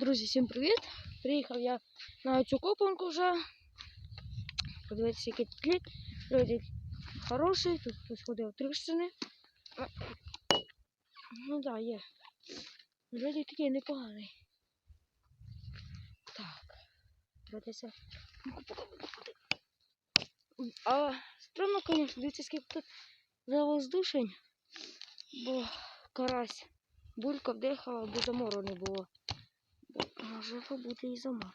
Друзі, всім привіт! Приїхав я на цю копанку вже. Подивіться, який тут лід. Льодик хороший, тут хтось ходив тріщини. Ну так, да, є. Льодик такий непоганий. Так. Дивіться. А стрімно, звісно, дивіться, скільки тут завоздушень, бо карась булька вдихала, бо замору не було. Може побути і замор.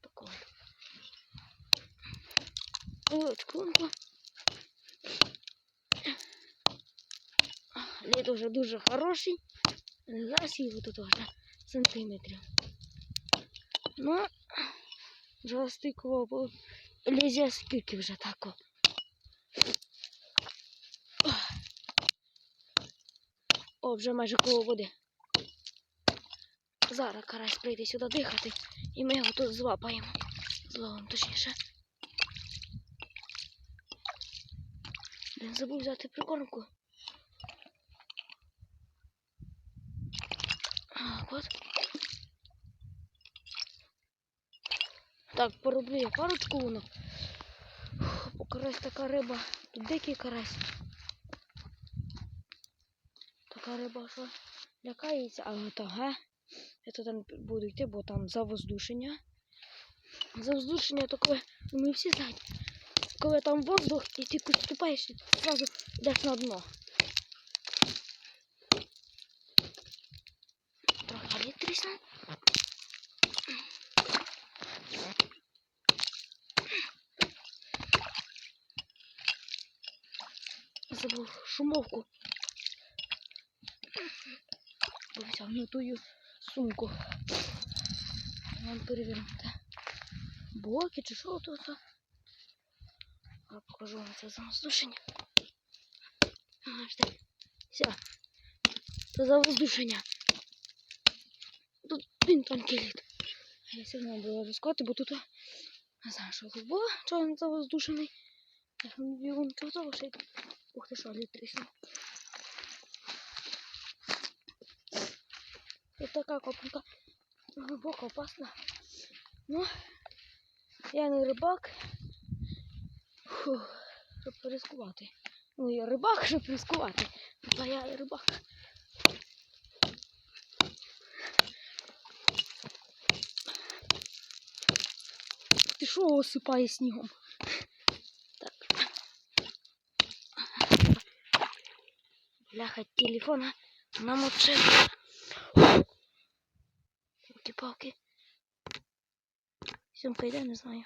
Такой. Ось клумба. Лід уже дуже хороший. Зараз його тут вже сантиметрів. Ну, бо лізе скільки вже тако. О, вже майже коло води. Зараз карась прийде сюди дихати, і ми його тут звапаємо. Зловимо точніше. Не забув взяти прикормку. Так, от. Так, пороблю я парочку воно. Карась така риба. Тут дикий карась. Така риба, що лякається, але то га. Я то там буду йти, бо там завоздушення. Завоздушення то коли, ми всі знають, коли там воздух і ти підступаєш і одразу йдеш на дно. Трохи лід. Забув шумовку. На сумку. Вам перевіримо. Блоки чи що тут? Я покажу вам це завоздушення. Все. Це завоздушення. Тут він тонкий лід. Я все одно буду розкоти, бо тут не знаю, що тут було, чого він завоздушений. Я. Ух ти що, лід тріснув. І така копанка глибоко опасна. Ну, я не рибак. Фух, щоб порискувати. Ну, я рибак, щоб рискувати. А я і рибак. Ти що осипає снігом? Так. Бляха телефона намочив. Палки. Сьомка йде, не знаю.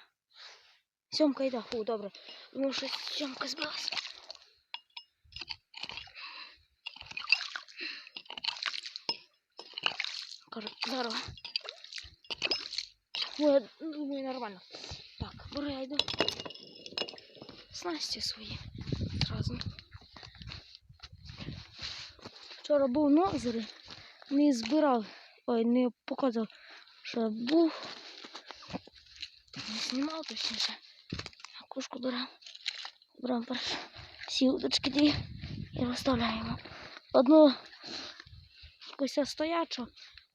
Сьомка йде, фу, добре. Думаю, що сьомка збилась. Здорово. Я думаю, нормально. Так, беру, я йду. Снасті свої. Зразу. Вчора був на озері, не збирав, ой, не показав, що був. Не знімав точніше. Кушку беремо. Беремо перше всі удочки дві і розставляємо. Одну кося стоячу,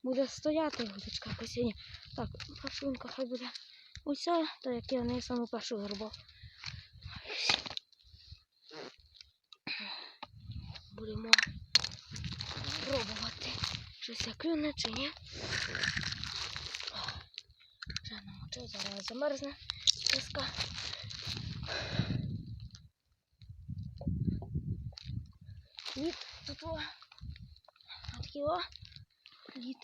буде стояти удочка косіння. Так, першунка хай буде оця, так як я в неї саму першу горбав. Будемо щось я клюне чи ні. Вже намочив, зараз замерзне тиска. Лід тут о. Такий о. Лід.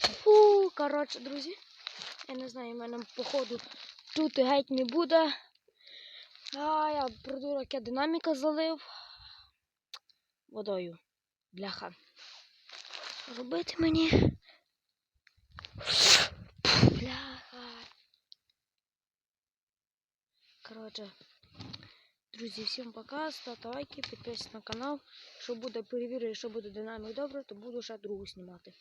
Фу, коротше, друзі. Я не знаю, в мене походу тут геть не буде. А я придурок, я динаміка залив водою. Бляха. Робити мені. Бляха. Коротше, друзі, всім пока. Ставте лайки, підписуйтесь на канал. Що буде перевірити, що буде динамік добре, то буду ще другу знімати.